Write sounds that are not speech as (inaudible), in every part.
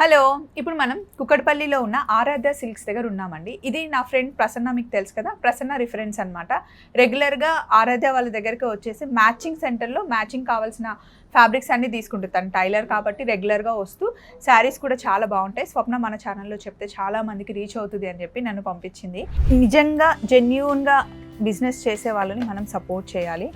Hello ఇప్పుడు మనం కుక్కడపల్లిలో ఉన్న ఆరాధ్య సిల్క్స్ దగ్గర ఉన్నామండి. ఇది నా ఫ్రెండ్ ప్రసన్న మీకు తెలుసు కదా? ప్రసన్న రిఫరెన్స్ అనమాట రెగ్యులర్గా ఆరాధ్య వాళ్ళ దగ్గరికి వచ్చేసి మ్యాచింగ్ సెంటర్లో మ్యాచింగ్ కావాల్సిన ఫ్యాబ్రిక్స్ అన్ని తీసుకుంటుంది. తను టైలర్ కాబట్టి రెగ్యులర్గా వస్తూ శారీస్ కూడా చాలా బాగుంటాయి. స్వప్న మన ఛానల్లో చెప్తే చాలా మందికి రీచ్ అవుతుంది అని చెప్పి నన్ను పంపించింది. నిజంగా జెన్యున్గా బిజినెస్ చేసే వాళ్ళని మనం సపోర్ట్ చేయాలి.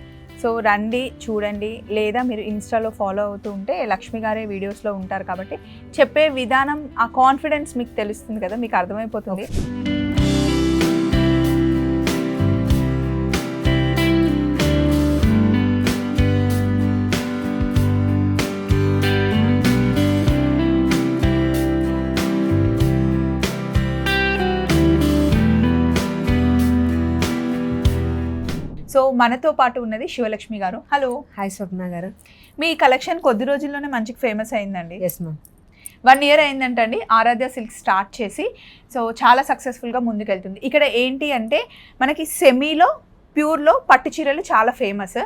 సో రండి చూడండి. లేదా మీరు ఇన్స్టాలో ఫాలో అవుతూ ఉంటే లక్ష్మి గారే వీడియోస్లో ఉంటారు కాబట్టి చెప్పే విధానం ఆ కాన్ఫిడెన్స్ మీకు తెలుస్తుంది కదా మీకు అర్థమైపోతుంది. మనతో పాటు ఉన్నది శివలక్ష్మి గారు. హలో హాయ్ స్వప్న గారు. మీ కలెక్షన్ కొద్ది రోజుల్లోనే మంచిగా ఫేమస్ అయిందండి. ఎస్ మ్యామ్ వన్ ఇయర్ అయిందంటండి. ఆరాధ్య సిల్క్ స్టార్ట్ చేసి సో చాలా సక్సెస్ఫుల్గా ముందుకెళ్తుంది. ఇక్కడ ఏంటి అంటే మనకి సెమీలో ప్యూర్లో పట్టు చీరలు చాలా ఫేమస్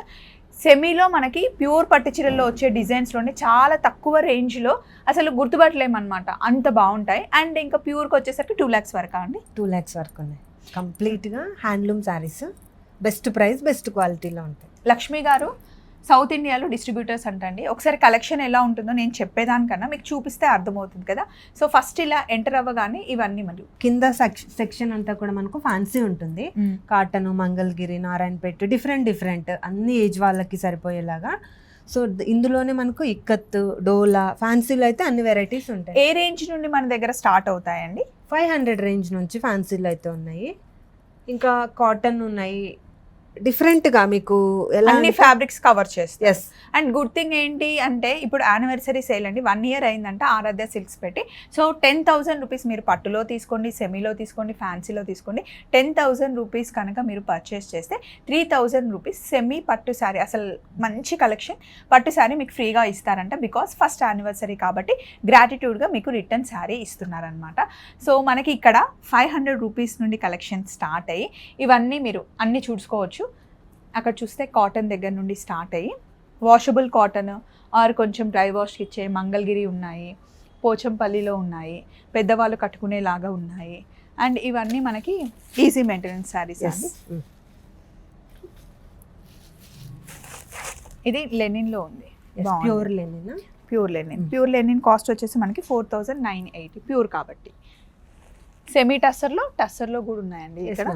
సెమీలో మనకి ప్యూర్ పట్టు చీరల్లో వచ్చే డిజైన్స్లోనే చాలా తక్కువ రేంజ్లో అసలు గుర్తుపట్టలేమన్నమాట. అంత బాగుంటాయి. అండ్ ఇంకా ప్యూర్కి వచ్చేసరికి టూ ల్యాక్స్ వరకు అండి. టూ ల్యాక్స్ వరకు ఉన్నాయి. కంప్లీట్గా handloom saris best price best క్వాలిటీలో ఉంటాయి. లక్ష్మి గారు సౌత్ ఇండియాలో డిస్ట్రిబ్యూటర్స్ అంటండి. ఒకసారి కలెక్షన్ ఎలా ఉంటుందో నేను చెప్పేదానికన్నా మీకు చూపిస్తే అర్థమవుతుంది కదా. సో ఫస్ట్ ఇలా ఎంటర్ అవ్వగానే ఇవన్నీ మరి కింద సెక్షన్ అంతా కూడా మనకు ఫ్యాన్సీ ఉంటుంది. Cotton Mangalagiri Narayanpet different different. అన్ని ఏజ్ వాళ్ళకి సరిపోయేలాగా. సో ఇందులోనే మనకు ఇక్కత్ డోలా ఫ్యాన్సీలో అయితే అన్ని వెరైటీస్ ఉంటాయి. ఏ రేంజ్ నుండి మన దగ్గర స్టార్ట్ అవుతాయండి? ఫైవ్ హండ్రెడ్ రేంజ్ నుంచి ఫ్యాన్సీలో అయితే ఉన్నాయి. ఇంకా కాటన్ ఉన్నాయి. డిఫరెంట్గా మీకు అన్ని ఫ్యాబ్రిక్స్ కవర్ చేస్తాయి. ఎస్ అండ్ గుడ్ థింగ్ ఏంటి అంటే ఇప్పుడు యానివర్సరీ సేల్ అండి వన్ ఇయర్ అయిందంటే ఆరాధ్య సిల్క్స్ పెట్టి. సో టెన్ థౌసండ్ రూపీస్ మీరు పట్టులో తీసుకోండి సెమీలో తీసుకోండి ఫ్యాన్సీలో తీసుకోండి టెన్ థౌసండ్ రూపీస్ కనుక మీరు పర్చేస్ చేస్తే త్రీ థౌసండ్ రూపీస్ సెమీ పట్టు శారీ అసలు మంచి కలెక్షన్. పట్టు శారీ మీకు ఫ్రీగా ఇస్తారంట బికాస్ ఫస్ట్ యానివర్సరీ కాబట్టి గ్రాటిట్యూడ్గా మీకు రిటర్న్ శారీ ఇస్తున్నారనమాట సో మనకి ఇక్కడ ఫైవ్ హండ్రెడ్ రూపీస్ నుండి కలెక్షన్ స్టార్ట్ అయ్యి ఇవన్నీ మీరు అన్నీ చూసుకోవచ్చు. అక్కడ చూస్తే కాటన్ దగ్గర నుండి స్టార్ట్ అయ్యి వాషబుల్ కాటన్ ఆర్ కొంచెం డ్రై వాష్కి ఇచ్చే మంగళగిరి ఉన్నాయి పోచంపల్లిలో ఉన్నాయి పెద్దవాళ్ళు కట్టుకునేలాగా ఉన్నాయి. అండ్ ఇవన్నీ మనకి ఈజీ మెయింటెనెన్స్ శారీస్ అండి. ఇది లెనిన్లో ఉంది. Pure linen pure linen Mm. Pure linen cost వచ్చేసి మనకి four thousand nine eighty pure కాబట్టి. సెమీ టస్సర్లో టస్సర్లో కూడా ఉన్నాయండి ఇక్కడ.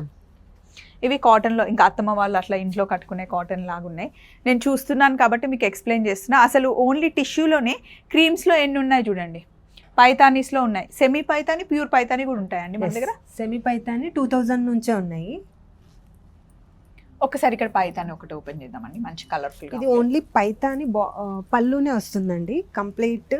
ఇవి కాటన్లో ఇంకా అత్తమ్మ వాళ్ళు అట్లా ఇంట్లో కట్టుకునే కాటన్ లాగా ఉన్నాయి నేను చూస్తున్నాను కాబట్టి మీకు ఎక్స్ప్లెయిన్ చేస్తున్నా. అసలు ఓన్లీ టిష్యూలోనే క్రీమ్స్లో ఎన్ని ఉన్నాయి చూడండి. పైతానీస్లో ఉన్నాయి. సెమీ పైతాని ప్యూర్ పైతాని కూడా ఉంటాయండి మన దగ్గర? సెమీ పైతాని టూ థౌజండ్ నుంచే ఉన్నాయి. ఒకసారి ఇక్కడ పైతాని ఒకటి ఓపెన్ చేద్దామండి. మంచి కలర్ఫుల్ ఇది ఓన్లీ పైతాని పళ్ళునే వస్తుందండి. కంప్లీట్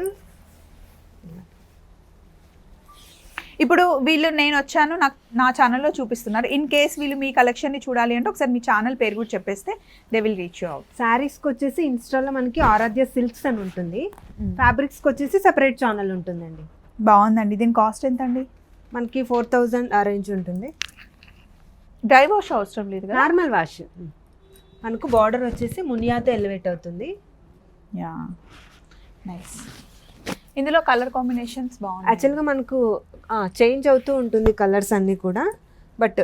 ఇప్పుడు వీళ్ళు నేను వచ్చాను నాకు నా ఛానల్లో చూపిస్తున్నారు. ఇన్ కేస్ వీళ్ళు మీ కలెక్షన్ని చూడాలి అంటే ఒకసారి మీ ఛానల్ పేరు కూడా చెప్పేస్తే దే విల్ రీచ్ అవుట్ శారీస్కి వచ్చేసి ఇన్స్టాలో మనకి ఆరాధ్య సిల్క్స్ అని ఉంటుంది. ఫ్యాబ్రిక్స్కి వచ్చేసి సెపరేట్ ఛానల్ ఉంటుందండి. బాగుందండి. దీని కాస్ట్ ఎంత అండి మనకి ఫోర్ థౌజండ్ ఆ రేంజ్ ఉంటుంది. డ్రై వాష్ అవసరం లేదు నార్మల్ వాష్ మనకు బార్డర్ వచ్చేసి మునియాతో ఎలివేట్ అవుతుంది. యా నైస్ ఇందులో కలర్ కాంబినేషన్స్ బాగున్నాయి. యాక్చువల్గా మనకు చేంజ్ అవుతూ ఉంటుంది కలర్స్ అన్నీ కూడా. బట్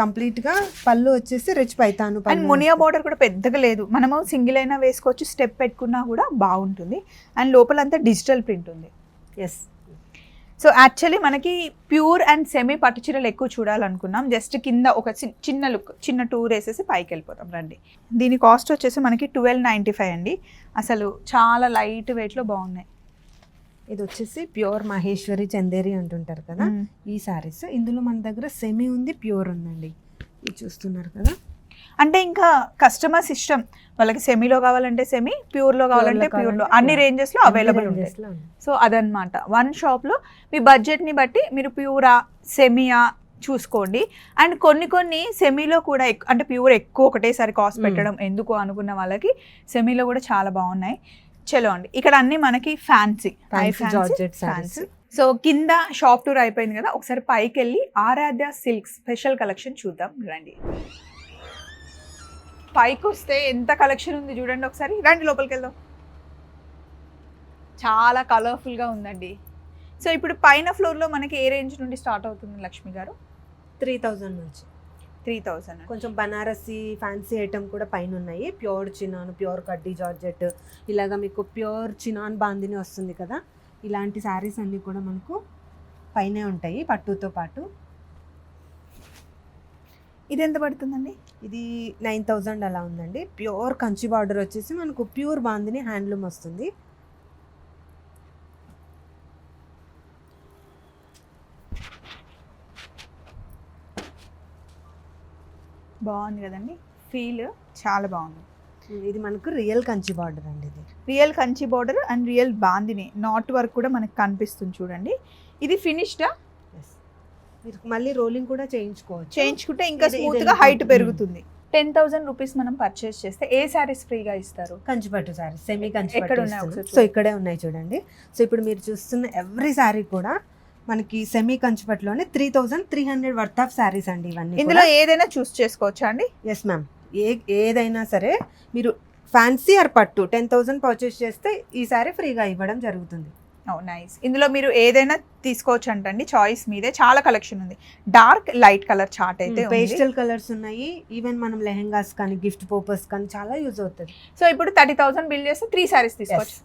కంప్లీట్గా పళ్ళు వచ్చేసి రిచ్ పైతాను అండ్ మునియా బార్డర్ కూడా పెద్దగా లేదు. మనము సింగిల్ అయినా వేసుకోవచ్చు స్టెప్ పెట్టుకున్నా కూడా బాగుంటుంది. అండ్ లోపలంతా డిజిటల్ ప్రింట్ ఉంది. ఎస్ సో యాక్చువల్లీ మనకి ప్యూర్ అండ్ సెమీ పట్టు చీరలు ఎక్కువ చూడాలనుకున్నాం. జస్ట్ కింద ఒక చిన్న లుక్ చిన్న టూర్ వేసేసి పైకి వెళ్ళిపోతాం. రండి. దీని కాస్ట్ వచ్చేసి మనకి ట్వెల్వ్ నైంటీ ఫైవ్ అండి. అసలు చాలా లైట్ వెయిట్లో బాగున్నాయి. ఇది వచ్చేసి ప్యూర్ మహేశ్వరి చందేరి అంటుంటారు కదా. ఈ శారీస్ ఇందులో మన దగ్గర సెమీ ఉంది ప్యూర్ ఉందండి. ఇది చూస్తున్నారు కదా. అంటే ఇంకా కస్టమర్స్ ఇష్టం. వాళ్ళకి సెమీలో కావాలంటే సెమీ ప్యూర్లో కావాలంటే ప్యూర్లో అన్ని. రేంజెస్లో అవైలబుల్ ఉంటాయి. సో అదనమాట వన్ షాప్లో మీ బడ్జెట్ని బట్టి మీరు ప్యూరా సెమీయా చూసుకోండి. అండ్ కొన్ని కొన్ని సెమీలో కూడా అంటే ప్యూర్ ఎక్కువ ఒకటేసారి కాస్ట్. పెట్టడం ఎందుకు అనుకున్న వాళ్ళకి సెమీలో కూడా చాలా బాగున్నాయి. చలో అండి. ఇక్కడ అన్ని మనకి ఫ్యాన్సీ sarees. సో కింద షాప్ టూర్ అయిపోయింది కదా ఒకసారి పైకి వెళ్ళి ఆరాధ్య సిల్క్ స్పెషల్ కలెక్షన్ చూద్దాం రండి. పైకి వస్తే ఎంత కలెక్షన్ ఉంది చూడండి ఒకసారి. రండి లోపలికి వెళ్దాం చాలా కలర్ఫుల్గా ఉందండి. సో ఇప్పుడు పైన ఫ్లోర్లో మనకి ఏ రేంజ్ నుండి స్టార్ట్ అవుతుంది లక్ష్మి గారు? త్రీ థౌజండ్ నుంచి. త్రీ థౌజండ్ కొంచెం బనారసి ఫ్యాన్సీ ఐటమ్ కూడా పైన ఉన్నాయి ప్యూర్ చినాన్ ప్యూర్ కడ్డీ జార్జెట్. ఇలాగా మీకు ప్యూర్ చినాన్ బాందిని వస్తుంది కదా? ఇలాంటి శారీస్ అన్నీ కూడా మనకు పైనే ఉంటాయి పట్టుతో పాటు. ఇది ఎంత పడుతుందండి? ఇది నైన్ థౌజండ్ అలా ఉందండి. ప్యూర్ కంచి బార్డర్ వచ్చేసి మనకు ప్యూర్ బాందిని హ్యాండ్లూమ్ వస్తుంది. బాగుంది కదండి. ఫీల్ చాలా బాగుంది. ఇది మనకు రియల్ కంచి బార్డర్ అండి ఇది. Real Kanchi border and real bandhani not work కూడా మనకి కనిపిస్తుంది చూడండి. ఇది ఫినిష్డా. మీరు మళ్ళీ రోలింగ్ కూడా చేయించుకోవచ్చు. చేయించుకుంటే ఇంకా ఇది- ఇది స్మూత్గా ఎందుకు? హైట్ పెరుగుతుంది. టెన్ థౌసండ్ రూపీస్ మనం పర్చేస్ చేస్తే ఏ శారీస్ ఫ్రీగా ఇస్తారు? కంచిపట్టు శారీ సెమీ కంచి ఎక్కడ ఉన్నాయి సో ఇక్కడే ఉన్నాయి చూడండి. సో ఇప్పుడు మీరు చూస్తున్న ఎవ్రీ శారీ కూడా మనకి semi కంచిపట్టులోనే three thousand three hundred worth of sarees అండి ఇవన్నీ ఇందులో ఏదైనా చూస్ చేసుకోవచ్చా అండి? ఎస్ మ్యామ్ ఏ ఏదైనా సరే మీరు ఫ్యాన్సీ ఆర్ పట్టు టెన్ థౌసండ్ పర్చేస్ చేస్తే ఈ శారీ ఫ్రీగా ఇవ్వడం జరుగుతుంది. నైస్. ఇందులో మీరు ఏదైనా తీసుకోవచ్చు అంటండి చాయిస్ మీదే. చాలా కలెక్షన్ ఉంది. డార్క్ లైట్ కలర్ చార్ట్ అయితే. పేస్టల్ కలర్స్ ఉన్నాయి. ఈవెన్ మనం లెహెంగాస్ కానీ గిఫ్ట్ పర్పస్ కానీ చాలా యూజ్ అవుతుంది. సో ఇప్పుడు థర్టీ థౌసండ్ బిల్ చేస్తే త్రీ శారీస్ తీసుకోవచ్చు.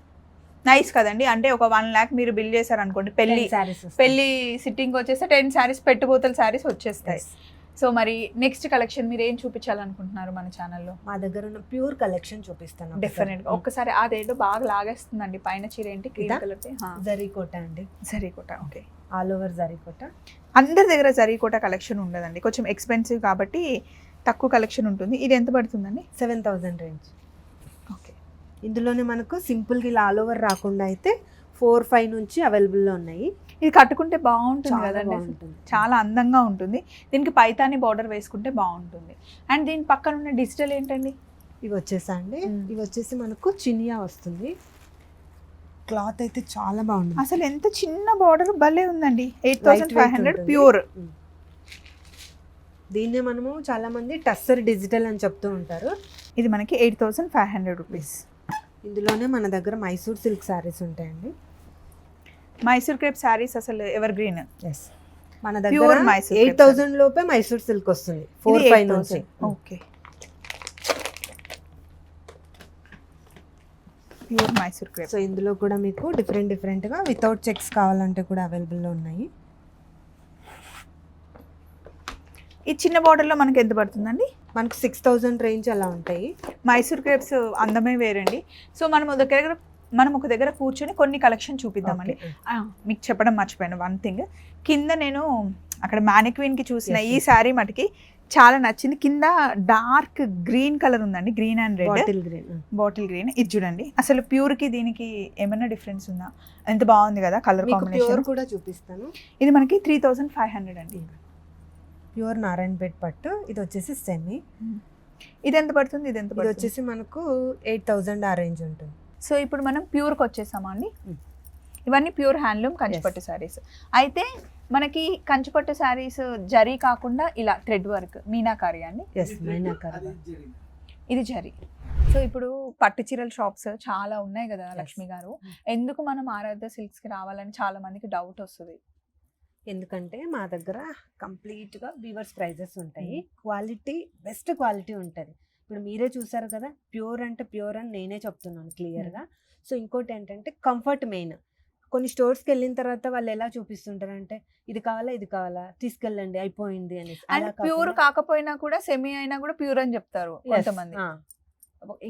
నైస్ కదండి. అంటే ఒక వన్ ల్యాక్ మీరు బిల్ చేశారు అనుకోండి పెళ్ళి పెళ్ళి సిట్టింగ్ వచ్చేస్తే టెన్ శారీస్ పెట్టుబోతల శారీస్ వచ్చేస్తాయి. సో మరి నెక్స్ట్ కలెక్షన్ మీరు ఏం చూపించాలనుకుంటున్నారు మన ఛానల్లో మా దగ్గర ఉన్న ప్యూర్ కలెక్షన్ చూపిస్తాను. డెఫినెట్గా ఒక్కసారి అదేంటో బాగా లాగేస్తుందండి. పైన చీర ఏంటి? క్రీమ్ ఇదా? కలర్ జరీకోట అండి. జరీకోట ఓకే. ఆల్ ఓవర్ జరీకోట. అందరి దగ్గర జరీకోట కలెక్షన్ ఉండదండి. కొంచెం ఎక్స్పెన్సివ్ కాబట్టి తక్కువ కలెక్షన్ ఉంటుంది. ఇది ఎంత పడుతుందండి? సెవెన్ థౌజండ్ రేంజ్ ఇందులోనే మనకు సింపుల్గా ఇలా ఆల్ ఓవర్ రాకుండా అయితే ఫోర్ ఫైవ్ నుంచి అవైలబుల్లో ఉన్నాయి. ఇది కట్టుకుంటే బాగుంటుంది కదండి. చాలా అందంగా ఉంటుంది. దీనికి పైతాని బార్డర్ వేసుకుంటే బాగుంటుంది. అండ్ దీని పక్కన ఉన్న డిజిటల్ ఏంటండి? ఇవి వచ్చేసా అండి. ఇవి వచ్చేసి మనకు చినియా వస్తుంది. క్లాత్ అయితే చాలా బాగుంది అసలు ఎంత చిన్న బార్డర్ భలే ఉందండి. Eight thousand five hundred. Pure. దీన్నే మనము చాలా మంది టస్సర్ డిజిటల్ అని చెప్తూ ఉంటారు. ఇది మనకి eight thousand five hundred rupees. ఇందులోనే మన దగ్గర మైసూర్ సిల్క్ శారీస్ ఉంటాయండి. మైసూర్ క్రేప్ శారీస్ అసలు ఎవర్ గ్రీన్? ఎస్ మన దగ్గర మైసూర్ ఎయిట్ థౌసండ్ లోపే మైసూర్ సిల్క్ వస్తుంది. ఫోర్ ఫైవ్ నుంచి. Okay. Pure Mysore crepe. So ఇందులో కూడా మీకు డిఫరెంట్ డిఫరెంట్గా వితౌట్ చెక్స్ కావాలంటే కూడా అవైలబుల్లో ఉన్నాయి. ఈ చిన్న border లో మనకి ఎంత పడుతుందండి? మనకు సిక్స్ థౌజండ్ రేంజ్ అలా ఉంటాయి. మైసూర్ క్రేప్స్ అందమే వేరండి. సో మనం ఒక దగ్గర మనం ఒక దగ్గర కూర్చొని కొన్ని కలెక్షన్ చూపిద్దామండి. మీకు చెప్పడం మర్చిపోయాను. వన్ థింగ్ కింద నేను అక్కడ mannequin కి చూసిన ఈ. శారీ మటుకి చాలా నచ్చింది. కింద డార్క్ గ్రీన్ కలర్ ఉందండి. Green and red bottle green bottle green ఇది చూడండి. అసలు ప్యూర్కి దీనికి ఏమైనా డిఫరెన్స్ ఉందా? ఎంత బాగుంది కదా కలర్ కాంబినేషన్ కూడా చూపిస్తాను. ఇది మనకి త్రీ థౌసండ్ ఫైవ్ హండ్రెడ్ అండి. ప్యూర్ నారాయణపేట్ పట్టు. ఇది వచ్చేసి సెమీ ఇది ఎంత పడుతుంది? ఇది ఎంత ఇది పడుతుంది? వచ్చేసి మనకు ఎయిట్ థౌజండ్ ఆ రేంజ్ ఉంటుంది. సో ఇప్పుడు మనం ప్యూర్కి వచ్చేసామా అండి. ఇవన్నీ ప్యూర్ హ్యాండ్లూమ్ కంచిపట్టు శారీస్. అయితే మనకి కంచిపట్టు శారీస్ జరీ కాకుండా ఇలా థ్రెడ్ వర్క్. మీనాకారి అండి? ఇది జరీ. సో ఇప్పుడు పట్టు చీరల షాప్స్ చాలా ఉన్నాయి కదా లక్ష్మి గారు. ఎందుకు మనం ఆరాధ్య సిల్క్స్కి రావాలని చాలా మందికి డౌట్ వస్తుంది. ఎందుకంటే మా దగ్గర కంప్లీట్గా వీవర్స్ ప్రైజెస్ ఉంటాయి. క్వాలిటీ బెస్ట్ క్వాలిటీ ఉంటుంది. ఇప్పుడు మీరే చూసారు కదా ప్యూర్ అంటే ప్యూర్ అని నేనే చెప్తున్నాను క్లియర్గా. సో ఇంకోటి ఏంటంటే కంఫర్ట్ మెయిన్. కొన్ని స్టోర్స్కి వెళ్ళిన తర్వాత వాళ్ళు ఎలా చూపిస్తుంటారు అంటే ఇది కావాలా ఇది కావాలా తీసుకెళ్ళండి అయిపోయింది అని ప్యూర్ కాకపోయినా కూడా సెమీ అయినా కూడా ప్యూర్ అని చెప్తారు కొంతమంది.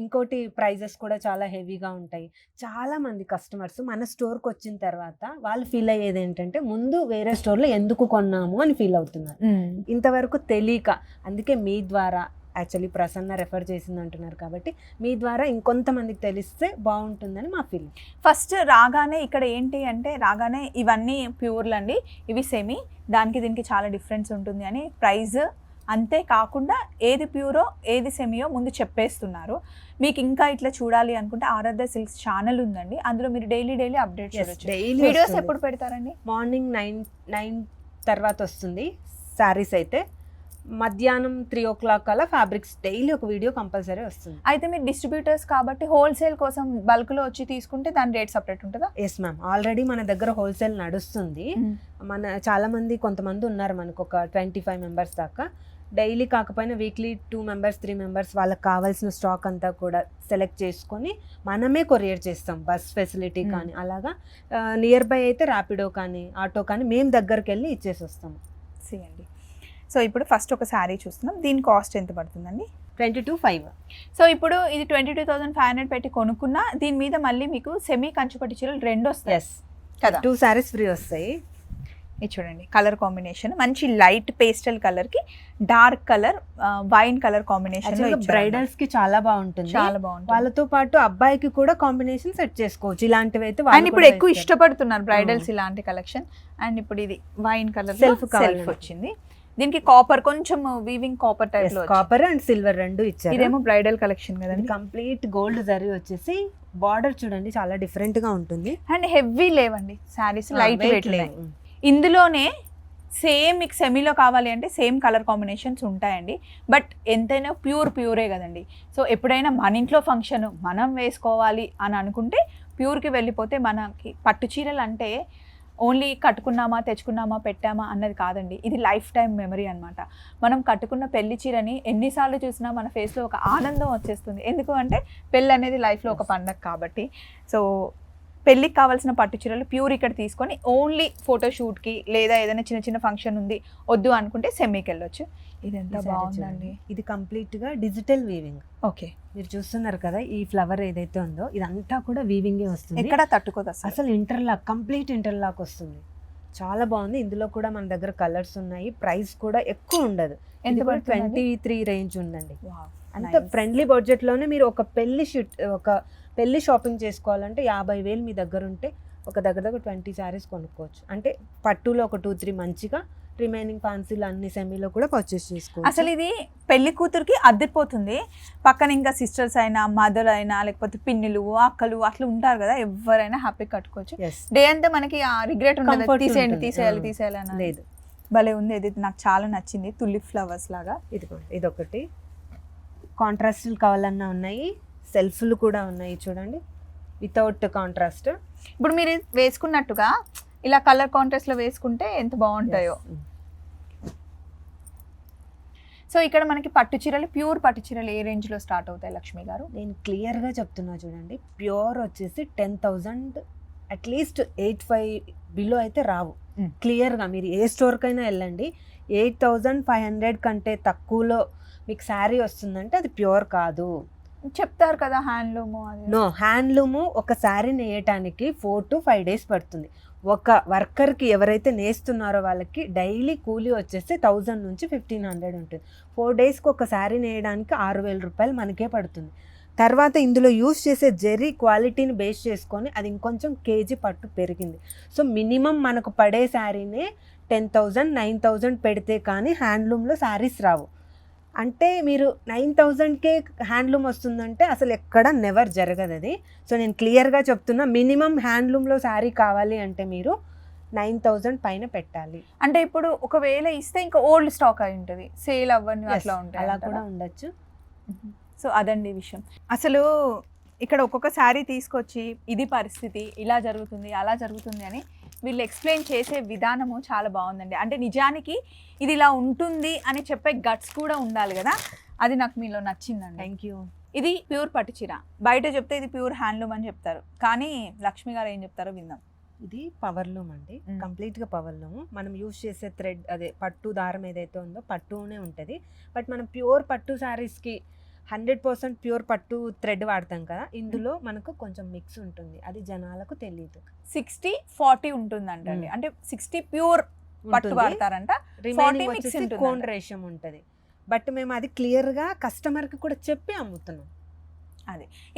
ఇంకోటి ప్రైజెస్ కూడా చాలా హెవీగా ఉంటాయి. చాలా మంది కస్టమర్స్ మన స్టోర్కి వచ్చిన తర్వాత వాళ్ళు ఫీల్ అయ్యేది ఏంటంటే ముందు వేరే స్టోర్లో ఎందుకు కొన్నాము అని ఫీల్ అవుతున్నారు. ఇంతవరకు తెలియక అందుకే మీ ద్వారా యాక్చువల్లీ ప్రసన్న రెఫర్ చేసింది అంటున్నారు కాబట్టి మీ ద్వారా ఇంకొంతమందికి తెలిస్తే బాగుంటుందని మా ఫీలింగ్. ఫస్ట్ రాగానే ఇక్కడ ఏంటి అంటే రాగానే ఇవన్నీ ప్యూర్లు అండి ఇవి సెమీ దానికి దీనికి చాలా డిఫరెన్స్ ఉంటుంది అని ప్రైస్ అంతే కాకుండా ఏది ప్యూరో ఏది సెమీయో ముందు చెప్పేస్తున్నారు. మీకు ఇంకా ఇట్లా చూడాలి అనుకుంటే ఆరాధ్య సిల్క్స్ ఛానల్ ఉందండి. అందులో మీరు డైలీ డైలీ అప్డేట్ చేయొచ్చు వీడియోస్ ఎప్పుడు పెడతారండి? మార్నింగ్ నైన్ నైన్ తర్వాత వస్తుంది శారీస్ అయితే. మధ్యాహ్నం త్రీ ఓ క్లాక్ అలా ఫ్యాబ్రిక్స్ డైలీ ఒక వీడియో కంపల్సరీ వస్తుంది. అయితే మీరు డిస్ట్రిబ్యూటర్స్ కాబట్టి హోల్సేల్ కోసం బల్క్లో వచ్చి తీసుకుంటే దాని రేట్ సపరేట్ ఉంటుందా? ఎస్ మ్యామ్ ఆల్రెడీ మన దగ్గర హోల్సేల్ నడుస్తుంది. మన చాలా మంది కొంతమంది ఉన్నారు మనకు ఒక ట్వంటీ ఫైవ్ మెంబర్స్ దాకా. డైలీ కాకపోయినా weekly two members three members వాళ్ళకి కావాల్సిన స్టాక్ అంతా కూడా సెలెక్ట్ చేసుకొని మనమే కొరియర్ చేస్తాం. Bus facility. కానీ అలాగా నియర్ బై అయితే ర్యాపిడో కానీ ఆటో కానీ మేము దగ్గరికి వెళ్ళి ఇచ్చేసి వస్తాము చేయండి సో ఇప్పుడు ఫస్ట్ ఒక శారీ చూస్తున్నాం. దీని కాస్ట్ ఎంత పడుతుందండి? Twenty two five. సో ఇప్పుడు ఇది twenty two thousand five hundred పెట్టి కొనుక్కున్నా దీని మీద మళ్ళీ మీకు సెమీ కంచుపట్టి చీరలు రెండు వస్తాయి ఎస్ కదా? టూ శారీస్ ఫ్రీ వస్తాయి. ఇది చూడండి కలర్ కాంబినేషన్ మంచి లైట్ పేస్టల్ కలర్కి dark colour wine colour combination బ్రైడల్స్కి చాలా బాగుంటుంది. చాలా బాగుంటుంది. వాళ్ళతో పాటు అబ్బాయికి కూడా కాంబినేషన్ సెట్ చేసుకోవచ్చు. ఇలాంటివి అయితే అండ్ ఇప్పుడు ఎక్కువ ఇష్టపడుతున్నారు బ్రైడల్స్ ఇలాంటి కలెక్షన్ అండ్ ఇప్పుడు ఇది వైన్ కలర్ సెల్ఫ్. సెల్ఫ్ వచ్చింది. దీనికి కాపర్ కొంచెం weaving copper type. Copper and silver రెండు ఇచ్చారు. ఇదేమో బ్రైడల్ కలెక్షన్ కదండి. కంప్లీట్ గోల్డ్ జరీ వచ్చేసి బార్డర్ చూడండి చాలా డిఫరెంట్గా ఉంటుంది. అండ్ హెవీ లేవండి శారీస్ లైట్ వెయిట్ లేవు. ఇందులోనే సేమ్ మీకు సెమీలో కావాలి అంటే సేమ్ కలర్ కాంబినేషన్స్ ఉంటాయండి. బట్ ఎంతైనా ప్యూర్ ప్యూరే కదండి. సో ఎప్పుడైనా మన ఇంట్లో ఫంక్షన్ మనం వేసుకోవాలి అని అనుకుంటే ప్యూర్కి వెళ్ళిపోతే మనకి పట్టు చీరలు అంటే ఓన్లీ కట్టుకున్నామా తెచ్చుకున్నామా పెట్టామా అన్నది కాదండి. ఇది లైఫ్ టైం మెమరీ అనమాట మనం కట్టుకున్న పెళ్ళి చీరని ఎన్నిసార్లు చూసినా మన ఫేస్లో ఒక ఆనందం వచ్చేస్తుంది. ఎందుకు అంటే పెళ్ళి అనేది లైఫ్లో ఒక పండగ కాబట్టి. సో పెళ్ళికి కావాల్సిన పట్టు చీరలు ప్యూర్ ఇక్కడ తీసుకొని ఓన్లీ ఫోటోషూట్కి లేదా ఏదైనా చిన్న చిన్న ఫంక్షన్ ఉంది వద్దు అనుకుంటే సెమీకి వెళ్ళొచ్చు. ఇది ఎంత బాగుందండి. ఇది కంప్లీట్గా డిజిటల్ వీవింగ్ ఓకే మీరు చూస్తున్నారు కదా ఈ ఫ్లవర్ ఏదైతే ఉందో ఇదంతా కూడా వీవింగే వస్తుంది. ఎక్కడ తట్టుకోదు అసలు. ఇంటర్లాక్ కంప్లీట్ ఇంటర్లాక్ వస్తుంది. చాలా బాగుంది. ఇందులో కూడా మన దగ్గర కలర్స్ ఉన్నాయి. ప్రైస్ కూడా ఎక్కువ ఉండదు. ఎంత ట్వంటీ త్రీ రేంజ్ ఉందండి. అంత. ఫ్రెండ్లీ బడ్జెట్లోనే మీరు ఒక పెళ్ళి షూట్ ఒక పెళ్ళి షాపింగ్ చేసుకోవాలంటే యాభై వేలు మీ దగ్గర ఉంటే ఒక దగ్గర దగ్గర ట్వంటీ శారీస్ కొనుక్కోవచ్చు. అంటే పట్టులో ఒక టూ త్రీ మంచిగా రిమైనింగ్ ఫ్యాన్సీలు అన్ని సెమీలో కూడా పర్చేస్ చేసుకోవచ్చు. అసలు ఇది పెళ్ళి కూతురికి అద్దరిపోతుంది పక్కన ఇంకా సిస్టర్స్ అయినా మదర్ అయినా లేకపోతే పిన్నులు అక్కలు అట్లా ఉంటారు కదా ఎవరైనా హ్యాపీ కట్టుకోవచ్చు. డే అంతా మనకి ఆ రిగ్రెట్ ఉండదు తీసేయండి. తీసేయాలి. తీసేయాలి అని లేదు. భలే ఉంది ఇది నాకు చాలా నచ్చింది తులిప్ ఫ్లవర్స్ లాగా. ఇదిగోండి ఇదొకటి. కాంట్రాస్ట్లు కావాలన్నా ఉన్నాయి. సెల్ఫ్లు కూడా ఉన్నాయి చూడండి. వితౌట్ కాంట్రాస్ట్ ఇప్పుడు మీరు వేసుకున్నట్టుగా ఇలా కలర్ కాంట్రాస్ట్లో వేసుకుంటే ఎంత బాగుంటాయో. సో ఇక్కడ మనకి పట్టు చీరలు ప్యూర్ పట్టు చీరలు ఏ రేంజ్లో స్టార్ట్ అవుతాయి లక్ష్మి గారు? నేను క్లియర్గా చెప్తున్నా చూడండి. ప్యూర్ వచ్చేసి ten thousand at least eight five below అయితే రావు. క్లియర్గా మీరు ఏ స్టోర్కైనా వెళ్ళండి. ఎయిట్ థౌజండ్ ఫైవ్ హండ్రెడ్ కంటే తక్కువలో మీకు శారీ వస్తుందంటే అది ప్యూర్ కాదు. చెప్తారు కదా హ్యాండ్లూమ్ అది నో హ్యాండ్లూము ఒక శారీ నేయటానికి ఫోర్ టు ఫైవ్ డేస్ పడుతుంది. ఒక వర్కర్కి ఎవరైతే నేస్తున్నారో వాళ్ళకి డైలీ కూలీ వచ్చేసి థౌజండ్ నుంచి ఫిఫ్టీన్ హండ్రెడ్ ఉంటుంది. ఫోర్ డేస్కి ఒక శారీ నేయడానికి ఆరు వేల రూపాయలు మనకే పడుతుంది. తర్వాత ఇందులో యూస్ చేసే జెర్రీ క్వాలిటీని బేస్ చేసుకొని అది ఇంకొంచెం కేజీ పట్టు పెరిగింది. సో మినిమం మనకు పడే శారీనే టెన్ థౌజండ్ నైన్ థౌజండ్ పెడితే కానీ హ్యాండ్లూమ్లో శారీస్ రావు. అంటే మీరు నైన్ థౌజండ్కే హ్యాండ్లూమ్ వస్తుందంటే అసలు ఎక్కడ నెవర్ జరగదు అది. సో నేను క్లియర్గా చెప్తున్నా మినిమం హ్యాండ్లూమ్లో శారీ కావాలి అంటే మీరు నైన్ థౌజండ్ పైన పెట్టాలి. అంటే ఇప్పుడు ఒకవేళ ఇస్తే ఇంకా ఓల్డ్ స్టాక్ అయి ఉంటుంది. సేల్ అవ్వని అట్లా ఉంటాయి అలా? కూడా ఉండొచ్చు. సో అదండి విషయం. అసలు ఇక్కడ ఒక్కొక్క శారీ తీసుకొచ్చి ఇది పరిస్థితి ఇలా జరుగుతుంది అలా జరుగుతుంది అని వీళ్ళు ఎక్స్ప్లెయిన్ చేసే విధానము చాలా బాగుందండి. అంటే నిజానికి ఇది ఇలా ఉంటుంది అని చెప్పే గట్స్ కూడా ఉండాలి కదా? అది నాకు మీలో నచ్చిందండి. థ్యాంక్ యూ ఇది ప్యూర్ పట్టు చీర. బయట చెప్తే ఇది ప్యూర్ హ్యాండ్లూమ్ అని చెప్తారు. కానీ లక్ష్మి గారు ఏం చెప్తారో విందాం. ఇది పవర్ లూమ్ అండి. Mm. కంప్లీట్గా పవర్ లూమ్ మనం యూస్ చేసే థ్రెడ్ అదే పట్టు దారం ఏదైతే ఉందో పట్టునే ఉంటుంది. బట్ మనం ప్యూర్ పట్టు శారీస్కి హండ్రెడ్ పర్సెంట్ ప్యూర్ పట్టు థ్రెడ్ వాడతాం కదా ఇందులో మనకు కొంచెం మిక్స్ ఉంటుంది. అది జనాలకు తెలియదు సిక్స్టీ ఫార్టీ ఉంటుందంటండి. Mm. అంటే సిక్స్టీ ప్యూర్ పట్టు వాడతారంట. రిమైనింగ్ 40 mix వచ్చేసి ఉంటుందంట. కోన్ రేషం ఉంటుంది. బట్ మేము అది క్లియర్గా కస్టమర్కి కూడా చెప్పి అమ్ముతున్నాం.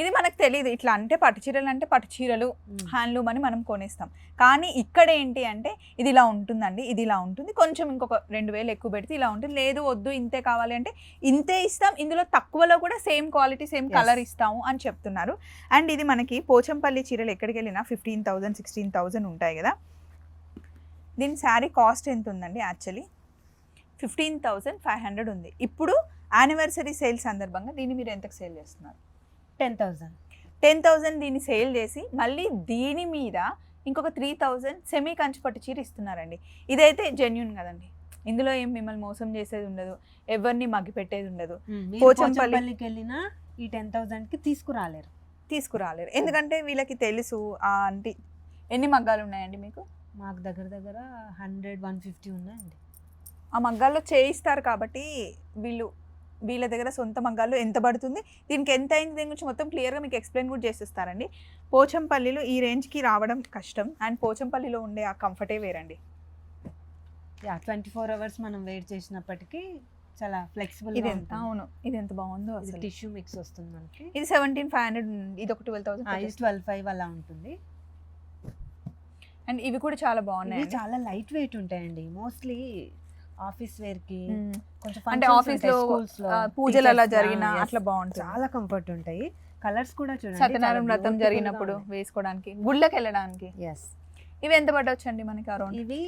ఇది మనకు తెలియదు ఇట్లా అంటే పట్టు చీరలు అంటే పట్టు చీరలు హ్యాండ్లూమ్ అని మనం కొనేస్తాం. కానీ ఇక్కడ ఏంటి అంటే ఇది ఇలా ఉంటుందండి ఇది ఇలా ఉంటుంది. కొంచెం ఇంకొక రెండు వేలు ఎక్కువ పెడితే ఇలా ఉంటుంది. లేదు వద్దు ఇంతే కావాలి అంటే ఇంతే ఇస్తాం. ఇందులో తక్కువలో కూడా సేమ్ క్వాలిటీ సేమ్. కలర్ ఇస్తాము అని చెప్తున్నారు. అండ్ ఇది మనకి పోచంపల్లి చీరలు ఎక్కడికి వెళ్ళినా ఫిఫ్టీన్ థౌజండ్ సిక్స్టీన్ థౌజండ్ ఉంటాయి కదా. దీని శారీ కాస్ట్ ఎంత ఉందండి actually? Fifteen thousand five hundred ఉంది. ఇప్పుడు యానివర్సరీ సేల్ సందర్భంగా దీన్ని మీరు ఎంతకు సేల్ చేస్తున్నారు? Ten thousand. టెన్ థౌజండ్ దీన్ని సేల్ చేసి మళ్ళీ దీని మీద ఇంకొక త్రీ థౌజండ్ సెమీ కంచిపట్టు చీర ఇస్తున్నారండి. ఇదైతే జెన్యున్ కదండి. ఇందులో ఏం మిమ్మల్ని మోసం చేసేది ఉండదు. ఎవరిని మగ్గి పెట్టేది ఉండదు. పోచంపల్లి- పోచంపల్లికి వెళ్ళినా ఈ టెన్ థౌసండ్కి తీసుకురాలేరు. తీసుకురాలేరు. ఎందుకంటే వీళ్ళకి తెలుసు ఆ అంటే ఎన్ని మగ్గాలు ఉన్నాయండి మీకు? మాకు దగ్గర దగ్గర హండ్రెడ్ వన్ ఫిఫ్టీ ఉన్నాయండి. ఆ మగ్గాల్లో చేయిస్తారు కాబట్టి వీళ్ళు వీళ్ళ దగ్గర సొంత మగ్గాల్లో ఎంత పడుతుంది? దీనికి ఎంత అయింది? దీని గురించి మొత్తం క్లియర్గా మీకు ఎక్స్ప్లెయిన్ కూడా చేసిస్తారండి. పోచంపల్లిలో ఈ రేంజ్కి రావడం కష్టం. అండ్ పోచంపల్లిలో ఉండే ఆ కంఫర్టే వేరండి. యా ట్వంటీ ఫోర్ అవర్స్ మనం వెయిట్ చేసినప్పటికీ చాలా ఫ్లెక్సిబుల్ ఇది ఎంత అవును. ఇది ఎంత బాగుందో ఇది అసలు. టిష్యూ మిక్స్ వస్తుంది మనకి. ఇది సెవెంటీన్ ఫైవ్ హండ్రెడ్ ఇది ఒక ట్వెల్వ్ ఇది థౌసండ్ ట్వెల్వ్ ఫైవ్ అలా ఉంటుంది. అండ్ ఇవి కూడా చాలా బాగున్నాయి చాలా లైట్ వెయిట్ ఉంటాయండి. మోస్ట్లీ ఆఫీస్ వేర్కి కొంచెం అంటే ఆఫీస్లో పూజలు అలా జరిగిన. అట్లా బాగుంటుంది. చాలా కంఫర్ట్ ఉంటాయి. కలర్స్ కూడా చూడండి సత్యనారాయణ వ్రతం జరిగినప్పుడు వేసుకోవడానికి గుళ్ళకి వెళ్ళడానికి ఎస్ ఇవి ఎంత పడవచ్చండి మనకి అరౌండ్? ఇవి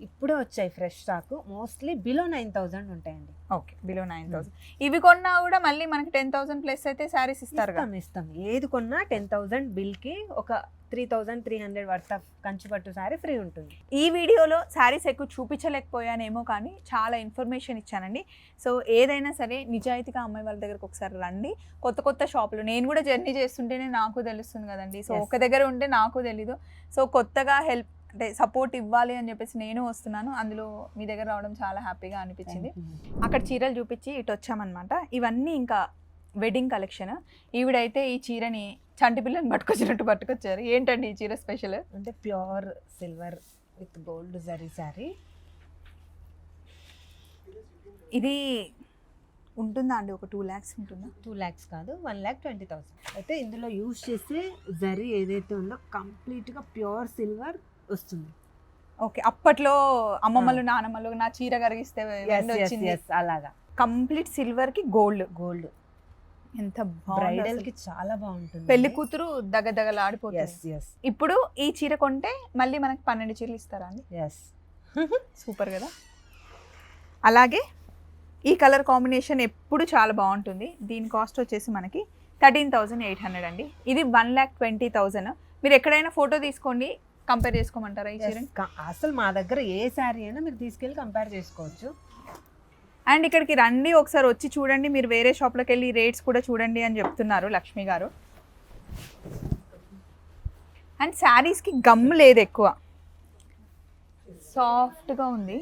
ఇప్పుడే వచ్చాయి fresh stock. Mostly below nine thousand ఉంటాయండి. ఓకే బిలో నైన్ థౌసండ్ ఇవి కొన్నా కూడా మళ్ళీ మనకి టెన్ థౌసండ్ ప్లస్ అయితే శారీస్ ఇస్తారు ఇస్తాం ఇస్తాం. ఏది కొన్నా టెన్ థౌసండ్ బిల్కి ఒక three thousand three hundred worth of Kanchipattu saree free ఉంటుంది. ఈ వీడియోలో శారీస్ ఎక్కువ చూపించలేకపోయానేమో కానీ చాలా ఇన్ఫర్మేషన్ ఇచ్చానండి. సో ఏదైనా సరే నిజాయితీగా అమ్మాయి వాళ్ళ దగ్గరకు ఒకసారి రండి. కొత్త కొత్త షాపులు నేను కూడా జర్నీ చేస్తుంటేనే నాకు తెలుస్తుంది కదండి. సో. ఒక దగ్గర ఉంటే నాకు తెలీదు. సో కొత్తగా హెల్ప్ అంటే సపోర్ట్ ఇవ్వాలి అని చెప్పేసి నేను వస్తున్నాను. అందులో మీ దగ్గర రావడం చాలా హ్యాపీగా అనిపించింది. అక్కడ చీరలు చూపించి ఇటు వచ్చామన్నమాట. ఇవన్నీ ఇంకా వెడ్డింగ్ కలెక్షన్ ఈవిడైతే ఈ చీరని చంటి పిల్లని పట్టుకొచ్చినట్టు పట్టుకొచ్చారు. ఏంటండి ఈ చీర స్పెషల్ అంటే pure silver with gold zari saree ఇది ఉంటుందా అండి? ఒక టూ ల్యాక్స్ ఉంటుందా? టూ ల్యాక్స్ కాదు వన్ ల్యాక్ ట్వంటీ థౌసండ్ అయితే ఇందులో యూజ్ చేసే జరీ ఏదైతే ఉందో కంప్లీట్గా ప్యూర్ సిల్వర్ వస్తుంది. ఓకే అప్పట్లో అమ్మమ్మలు నానమ్మలు నా చీర కరిగిస్తే అలాగా. కంప్లీట్ సిల్వర్కి గోల్డ్. గోల్డ్. ఎంత బ్రైడల్కి చాలా బాగుంటుంది. పెళ్ళి కూతురు దగదగలాడిపోతుంది. ఎస్ ఇప్పుడు ఈ చీర కొంటే మళ్ళీ మనకి పన్నెండు చీరలు ఇస్తారా అండి? ఎస్ (laughs) సూపర్ కదా. అలాగే ఈ కలర్ కాంబినేషన్ ఎప్పుడు చాలా బాగుంటుంది. దీని కాస్ట్ వచ్చేసి మనకి థర్టీన్ థౌజండ్ ఎయిట్ హండ్రెడ్ అండి. ఇది వన్ ల్యాక్ ట్వంటీ థౌజండ్. మీరు ఎక్కడైనా ఫోటో తీసుకోండి. కంపేర్ చేసుకోమంటారా ఈ చీరని? అసలు మా దగ్గర ఏ శారీ అయినా మీరు తీసుకెళ్ళి కంపేర్ చేసుకోవచ్చు. అండ్ ఇక్కడికి రండి ఒకసారి వచ్చి చూడండి మీరు వేరే షాప్లోకి వెళ్ళి రేట్స్ కూడా చూడండి అని చెప్తున్నారు లక్ష్మి గారు. అండ్ శారీస్కి గమ్ లేదు ఎక్కువ. సాఫ్ట్గా ఉంది.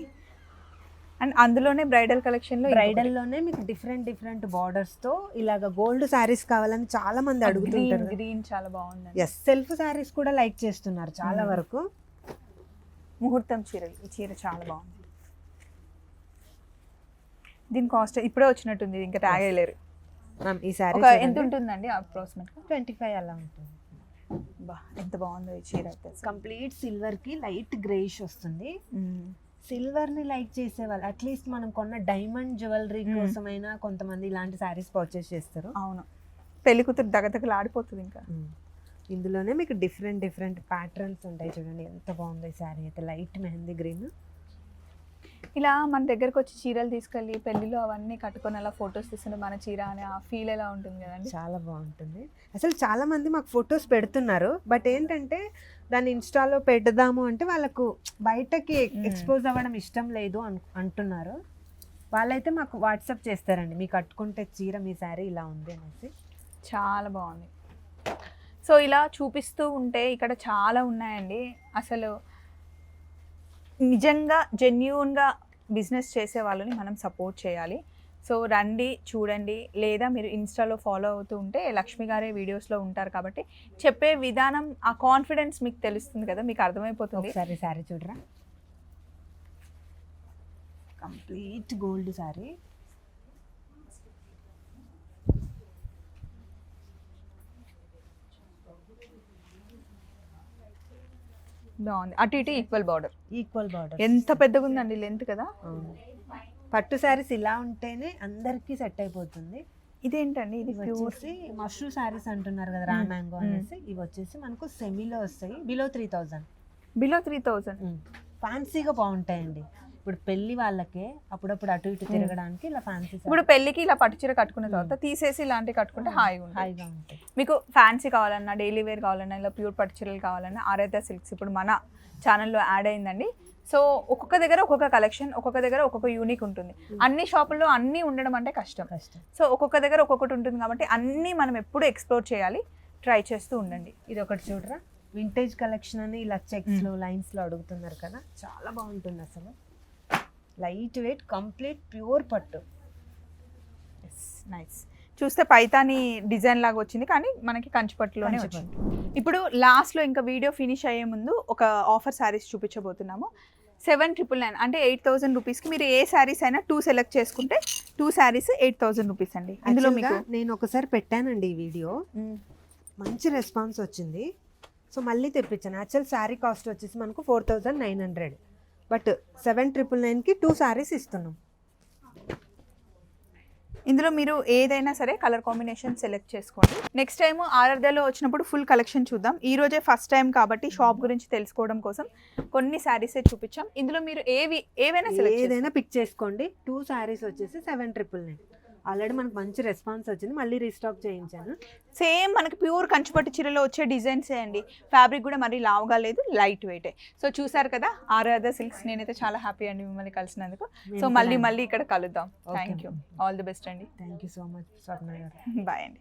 అండ్ అందులోనే బ్రైడల్ కలెక్షన్లో బ్రైడల్లోనే మీకు డిఫరెంట్ డిఫరెంట్ బార్డర్స్తో ఇలాగ గోల్డ్ శారీస్ కావాలని చాలా మంది అడుగుతుంటారు గ్రీన్ చాలా బాగుందండి. ఎస్ సెల్ఫ్ శారీస్ కూడా లైక్ చేస్తున్నారు చాలా. వరకు. ముహూర్తం చీరలు. ఈ చీర చాలా బాగుంది. దీని కాస్ట్ ఇప్పుడే వచ్చినట్టుంది ఇంకా ట్యాగ్ అయ్యలేరు మ్యామ్ ఈ శారీ ఎంత ఉంటుందండి అప్రాక్సిమేట్గా ట్వంటీ ఫైవ్ అలా ఉంటుంది. బా ఎంత బాగుందో ఈ చీర అయితే. కంప్లీట్ సిల్వర్కి లైట్ గ్రేష్ వస్తుంది. మ్మ్. సిల్వర్ని లైక్ చేసే వాళ్ళు అట్లీస్ట్ మనం కొన్న డైమండ్ జ్యువెలరీ Hmm. కోసమైనా కొంతమంది ఇలాంటి శారీస్ పర్చేస్ చేస్తారు. అవును. పెళ్ళి కూతురు దగదగలు ఆడిపోతుంది ఇంకా ఇందులోనే మీకు డిఫరెంట్ డిఫరెంట్ ప్యాటర్న్స్ ఉంటాయి చూడండి. ఎంత బాగుంది శారీ అయితే. లైట్ మెహందీ గ్రీన్ ఇలా మన దగ్గరకు వచ్చి చీరలు తీసుకెళ్ళి పెళ్ళిలో అవన్నీ కట్టుకొని అలా ఫొటోస్ తీస్తుంటే మన చీర అనే ఆ ఫీల్ ఎలా ఉంటుంది కదండి? చాలా బాగుంటుంది. అసలు చాలా మంది మాకు ఫొటోస్ పెడుతున్నారు. బట్ ఏంటంటే దాన్ని ఇన్స్టాలో పెడదాము అంటే వాళ్ళకు బయటకి. ఎక్స్పోజ్ అవ్వడం ఇష్టం లేదు అను అంటున్నారు. వాళ్ళైతే మాకు వాట్సాప్ చేస్తారండి. మీకు కట్టుకుంటే చీర మీ శారీ ఇలా ఉంది అనేసి. చాలా బాగుంది. సో ఇలా చూపిస్తూ ఉంటే ఇక్కడ చాలా ఉన్నాయండి. అసలు నిజంగా జెన్యున్గా బిజినెస్ చేసే వాళ్ళని మనం సపోర్ట్ చేయాలి. సో రండి చూడండి. లేదా మీరు ఇన్స్టాలో ఫాలో అవుతూ ఉంటే లక్ష్మి గారే వీడియోస్లో ఉంటారు కాబట్టి చెప్పే విధానం ఆ కాన్ఫిడెన్స్ మీకు తెలుస్తుంది కదా మీకు అర్థమైపోతుంది. సరే సారీ చూడరా? కంప్లీట్ గోల్డ్ సారీ బాగుంది. అటు ఇటు ఈక్వల్ బార్డర్ ఈక్వల్ బార్డర్ ఎంత పెద్దగా ఉందండి లెంత్ కదా పట్టు శారీస్ ఇలా ఉంటేనే అందరికీ సెట్ అయిపోతుంది. ఇదేంటండి? ఇది వచ్చేసి మష్రూ శారీస్ అంటున్నారు కదా రా. మ్యాంగో. అనేసి. ఇవి వచ్చేసి మనకు సెమీలో వస్తాయి. Below three thousand below three thousand ఫ్యాన్సీగా బాగుంటాయండి. ఇప్పుడు పెళ్ళి వాళ్ళకే అప్పుడప్పుడు అటు ఇటు తిరగడానికి ఇలా ఫ్యాన్సీ ఇప్పుడు పెళ్ళికి ఇలా పట్టు చీర కట్టుకున్న తర్వాత తీసేసి ఇలాంటివి కట్టుకుంటే హాయిగా ఉంటుంది. హాయిగా ఉంటాయి మీకు ఫ్యాన్సీ కావాలన్నా డైలీ వేర్ కావాలన్నా ఇలా ప్యూర్ పట్టు చీరలు కావాలన్నా ఆరాధ్య సిల్క్స్ ఇప్పుడు మన ఛానల్లో యాడ్ అయిందండి. సో ఒక్కొక్క దగ్గర ఒక్కొక్క కలెక్షన్ ఒక్కొక్క దగ్గర ఒక్కొక్క యూనిక్ ఉంటుంది. అన్ని షాపుల్లో అన్నీ ఉండడం అంటే కష్టం. కష్టం. సో ఒక్కొక్క దగ్గర ఒక్కొక్కటి ఉంటుంది కాబట్టి అన్నీ మనం ఎప్పుడు ఎక్స్ప్లోర్ చేయాలి ట్రై చేస్తూ ఉండండి. ఇది ఒకటి చూడరా? వింటేజ్ కలెక్షన్ అని ఇలా చెక్స్లో లైన్స్లో అడుగుతున్నారు కదా. చాలా బాగుంటుంది అసలు. లైట్ వెయిట్ కంప్లీట్ ప్యూర్ పట్టు. నైస్ చూస్తే పైతాని డిజైన్ లాగా వచ్చింది కానీ మనకి కంచిపట్టులోనే కంచి వచ్చింది. ఇప్పుడు లాస్ట్లో ఇంకా వీడియో ఫినిష్ అయ్యే ముందు ఒక ఆఫర్ శారీస్ చూపించబోతున్నాము. సెవెన్ ట్రిపుల్ నైన్ అంటే ఎయిట్ థౌసండ్ రూపీస్కి మీరు ఏ శారీస్ అయినా టూ సెలెక్ట్ చేసుకుంటే two sarees eight thousand rupees అండి. గా మీకు నేను ఒకసారి పెట్టానండి ఈ వీడియో. మంచి రెస్పాన్స్ వచ్చింది. సో మళ్ళీ తెప్పించాను. యాక్చువల్ శారీ కాస్ట్ వచ్చేసి మనకు four thousand nine hundred but seven triple నైన్కి టూ శారీస్ ఇస్తున్నాం. ఇందులో మీరు ఏదైనా సరే కలర్ కాంబినేషన్ సెలెక్ట్ చేసుకోండి. నెక్స్ట్ టైం ఆర్ఆర్డేలో వచ్చినప్పుడు ఫుల్ కలెక్షన్ చూద్దాం. ఈ రోజే ఫస్ట్ టైం కాబట్టి షాప్ గురించి తెలుసుకోవడం కోసం కొన్ని శారీసే చూపించాం. ఇందులో మీరు ఏవి ఏవైనా ఏదైనా పిక్ చేసుకోండి. టూ శారీస్ వచ్చేసి సెవెన్ ట్రిపుల్ నైన్. ఆల్రెడీ మనకు మంచి రెస్పాన్స్ వచ్చింది. మళ్ళీ రీస్టాక్ చేయించాను. సేమ్ మనకి ప్యూర్ కంచిపట్టు చీరలో వచ్చే డిజైన్సే అండి. ఫ్యాబ్రిక్ కూడా మరీ లావుగా లేదు లైట్ వెయిటే. సో చూసారు కదా ఆరాధ సిల్క్స్ నేనైతే చాలా హ్యాపీ అండి మిమ్మల్ని కలిసినందుకు. సో మళ్ళీ మళ్ళీ ఇక్కడ కలుద్దాం. Thank you all the best అండి. Thank you so much (laughs) bye అండి.